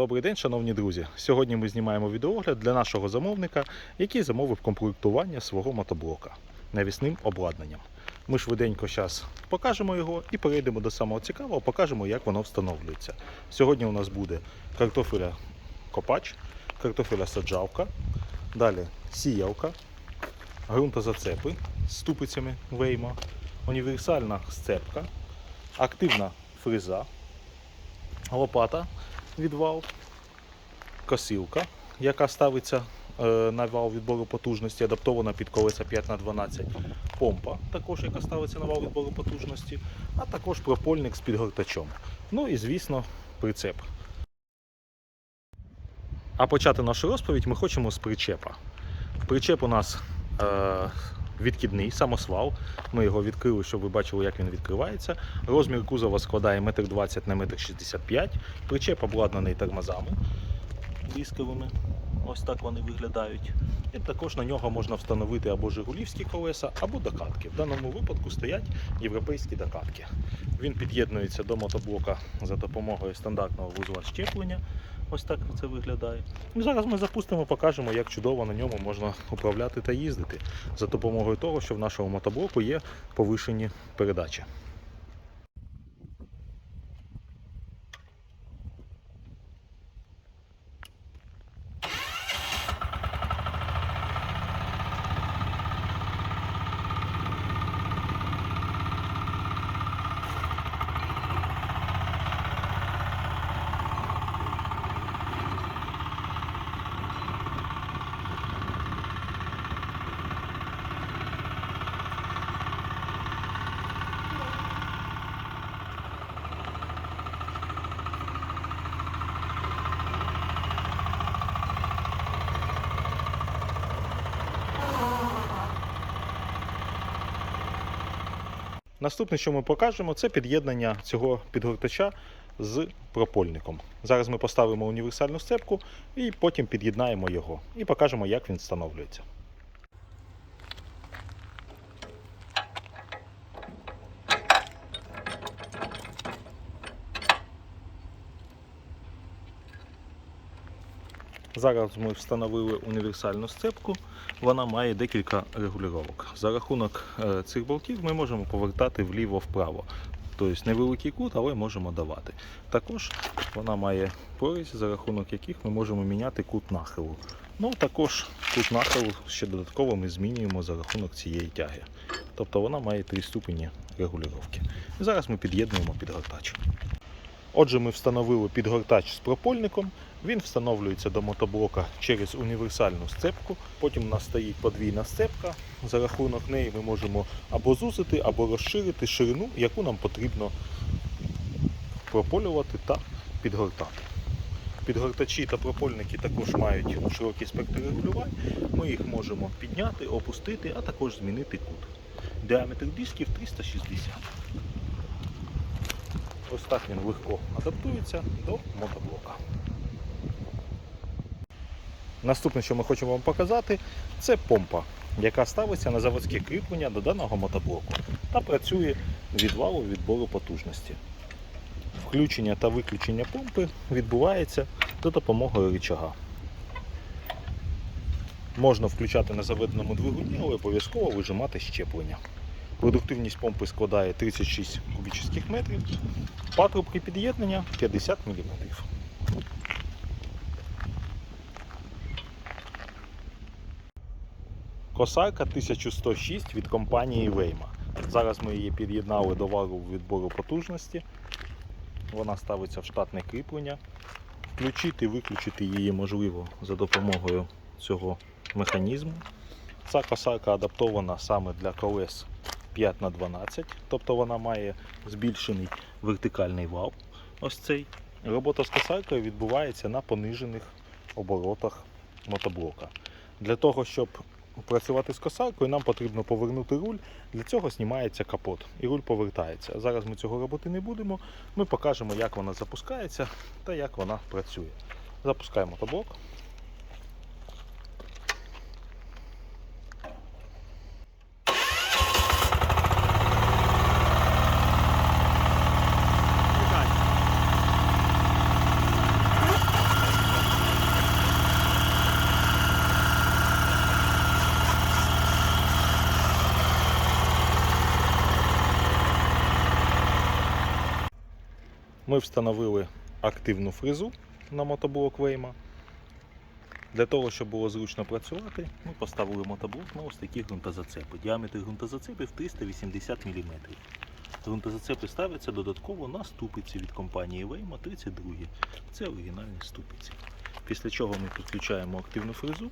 Добрий день, шановні друзі. Сьогодні ми знімаємо відеогляд для нашого замовника, який замовив комплектування свого мотоблока навісним обладнанням. Ми швиденько зараз покажемо його і перейдемо до самого цікавого, покажемо, як воно встановлюється. Сьогодні у нас буде картофеля копач, картофеля саджавка, далі сіялка, ґрунтозацепи з ступицями вейма, універсальна сцепка, активна фреза, лопата від вал, косилка, яка ставиться е, на вал відбору потужності, адаптована під колеса 5х12, помпа, також яка ставиться на вал відбору потужності, а також пропольник з підгортачом. Ну і звісно, прицеп. А почати нашу розповідь ми хочемо з причепа. Причеп у нас е, відкидний, самосвал. Ми його відкрили, щоб ви бачили, як він відкривається. Розмір кузова складає 1,20 на 1,65 м. Причеп обладнаний тормозами дисковими. Ось так вони виглядають. І також на нього можна встановити або жигулівські колеса, або докатки. В даному випадку стоять європейські докатки. Він під'єднується до мотоблока за допомогою стандартного вузла щеплення. Ось так це виглядає. І зараз ми запустимо, покажемо, як чудово на ньому можна управляти та їздити за допомогою того, що в нашому мотоблоку є повишені передачі. Наступне, що ми покажемо, це під'єднання цього підгортача з пропольником. Зараз ми поставимо універсальну сцепку і потім під'єднаємо його і покажемо, як він встановлюється. Зараз ми встановили універсальну сцепку. Вона має декілька регулювання. За рахунок е, цих болтів ми можемо повертати вліво-вправо. Тобто невеликий кут, але можемо давати. Також вона має прорізі, за рахунок яких ми можемо міняти кут нахилу. Ну також кут нахилу ще додатково ми змінюємо за рахунок цієї тяги. Тобто вона має три ступені регулювання. І зараз ми під'єднуємо підгортач. Отже, ми встановили підгортач з пропольником. Він встановлюється до мотоблока через універсальну сцепку. Потім у нас стоїть подвійна сцепка. За рахунок неї ми можемо або зузити, або розширити ширину, яку нам потрібно прополювати та підгортати. Підгортачі та пропольники також мають широкий спектр регулювань. Ми їх можемо підняти, опустити, а також змінити кут. Діаметр дисків 360. Ось так він легко адаптується до мотоблока. Наступне, що ми хочемо вам показати, це помпа, яка ставиться на заводське кріплення до даного мотоблоку та працює від валу відбору потужності. Включення та виключення помпи відбувається за допомогою рычага. Можна включати на заведеному двигуні, але обов'язково вижимати щеплення. Продуктивність помпи складає 36 кубічних метрів. Патрубки під'єднання 50 мм. Косарка 1106 від компанії Вейма. Зараз ми її під'єднали до вару відбору потужності. Вона ставиться в штатне кріплення. Включити і виключити її можливо за допомогою цього механізму. Ця косарка адаптована саме для колес 5х12, тобто вона має збільшений вертикальний вал. Ось цей. Робота з косаркою відбувається на понижених оборотах мотоблока. Для того, щоб працювати з косаркою, нам потрібно повернути руль. Для цього знімається капот і руль повертається. Зараз ми цього робити не будемо. Ми покажемо, як вона запускається та як вона працює. Запускаємо мотоблок. Ми встановили активну фрезу на мотоблок Вейма. Для того, щоб було зручно працювати, ми поставили мотоблок на ось такі ґрунтозацепи. Діаметр ґрунтозацепів 380 мм. Ґрунтозацепи ставляться додатково на ступиці від компанії Вейма 32. Це оригінальні ступиці. Після чого ми підключаємо активну фрезу.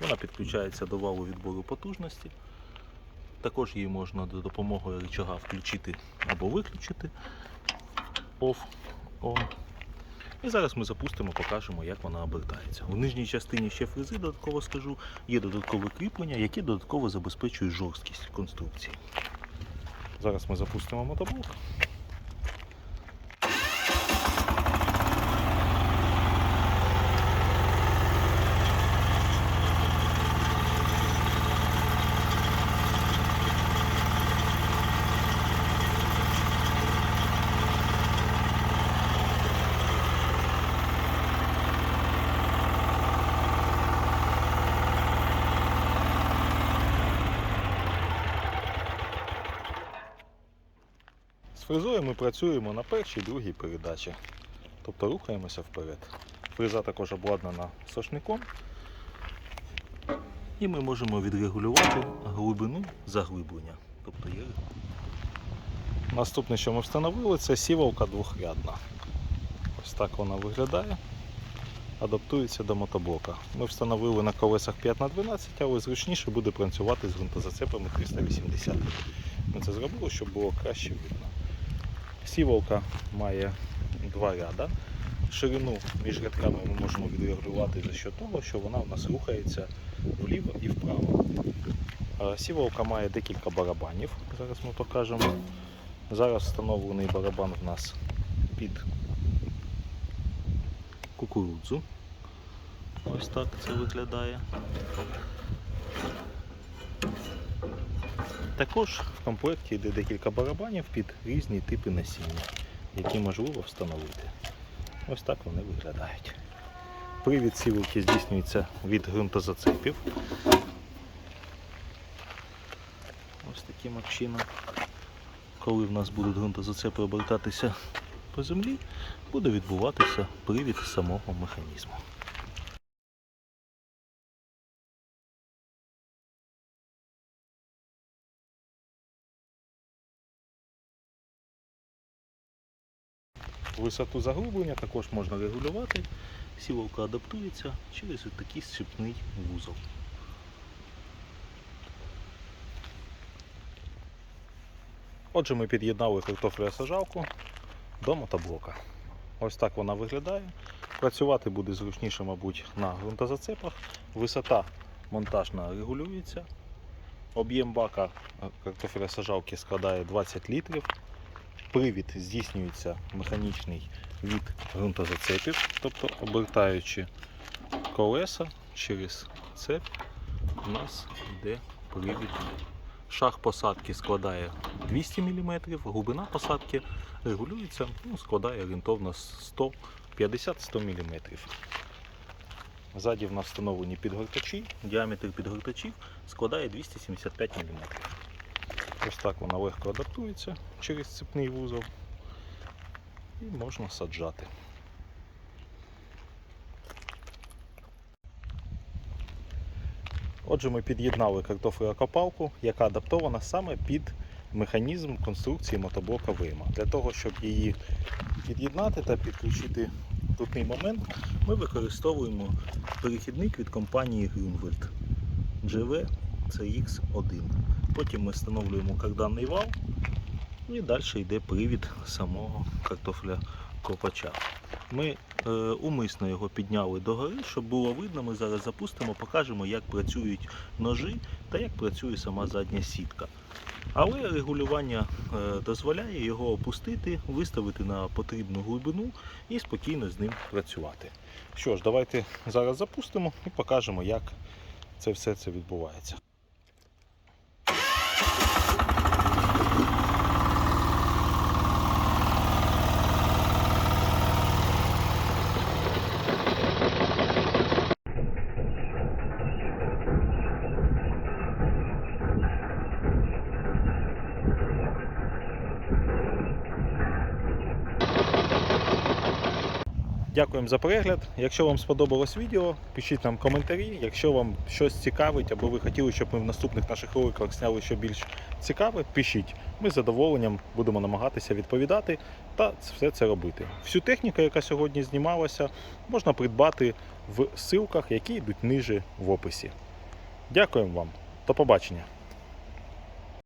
Вона підключається до валу відбору потужності. Також її можна за допомогою рычага включити або виключити. Off, on. І зараз ми запустимо, покажемо, як вона обертається. У нижній частині ще фрези, додатково скажу, є додаткове кріплення, яке додатково забезпечує жорсткість конструкції. Зараз ми запустимо мотоблок. Фрезою ми працюємо на першій другій передачі. Тобто рухаємося вперед. Фреза також обладнана сошником. І ми можемо відрегулювати глибину заглиблення. Тобто є... Наступне, що ми встановили, це сівалка двохрядна. Ось так вона виглядає. Адаптується до мотоблока. Ми встановили на колесах 5х12, але зручніше буде працювати з ґрунтозацепами 380. Ми це зробили, щоб було краще видно. Сіволка має два ряда. Ширину між рядками ми можемо відрегулювати за що того, що вона у нас рухається вліво і вправо. Е, Сіволка має декілька барабанів. Зараз ми покажемо. Зараз встановлений барабан в нас під кукурудзу. Ось так це виглядає. Також в комплекті йде декілька барабанів під різні типи насіння, які можливо встановити. Ось так вони виглядають. Привід сівалки здійснюється від ґрунтозацепів. Ось таким чином. Коли в нас будуть ґрунтозацепи обертатися по землі, буде відбуватися привід самого механізму. Висоту заглиблення також можна регулювати. Сівалка адаптується через такий щепний вузол. Отже, ми під'єднали картофелесажалку до мотоблока. Ось так вона виглядає. Працювати буде зручніше, мабуть, на ґрунтозацепах. Висота монтажна регулюється. Об'єм бака картофелесажалки складає 20 літрів. Привід здійснюється механічний від ґрунтозацепів, тобто обертаючи колеса через цеп, у нас йде привід. Шаг посадки складає 200 мм, глибина посадки регулюється, ну, складає орієнтовно 150-100 мм. Ззаді в нас встановлені підгортачі, діаметр підгортачів складає 275 мм. Ось так вона легко адаптується через цепний вузол і можна саджати. Отже, ми під'єднали картофелокопалку, яка адаптована саме під механізм конструкції мотоблока Вейма. Для того, щоб її під'єднати та підключити крутний момент, ми використовуємо перехідник від компанії Grunwald GV CX1. Потім ми встановлюємо карданний вал і далі йде привід самого картофля копача. Ми е, умисно його підняли догори, щоб було видно. Ми зараз запустимо, покажемо, як працюють ножі та як працює сама задня сітка. Але регулювання е, дозволяє його опустити, виставити на потрібну глибину і спокійно з ним працювати. Що ж, давайте зараз запустимо і покажемо, як це все це відбувається. Дякуємо за перегляд. Якщо вам сподобалось відео, пишіть нам коментарі. Якщо вам щось цікавить, або ви хотіли, щоб ми в наступних наших роликах зняли що більш цікаве, пишіть. Ми з задоволенням будемо намагатися відповідати та все це робити. Всю техніку, яка сьогодні знімалася, можна придбати в ссылках, які йдуть ниже в описі. Дякуємо вам. До побачення.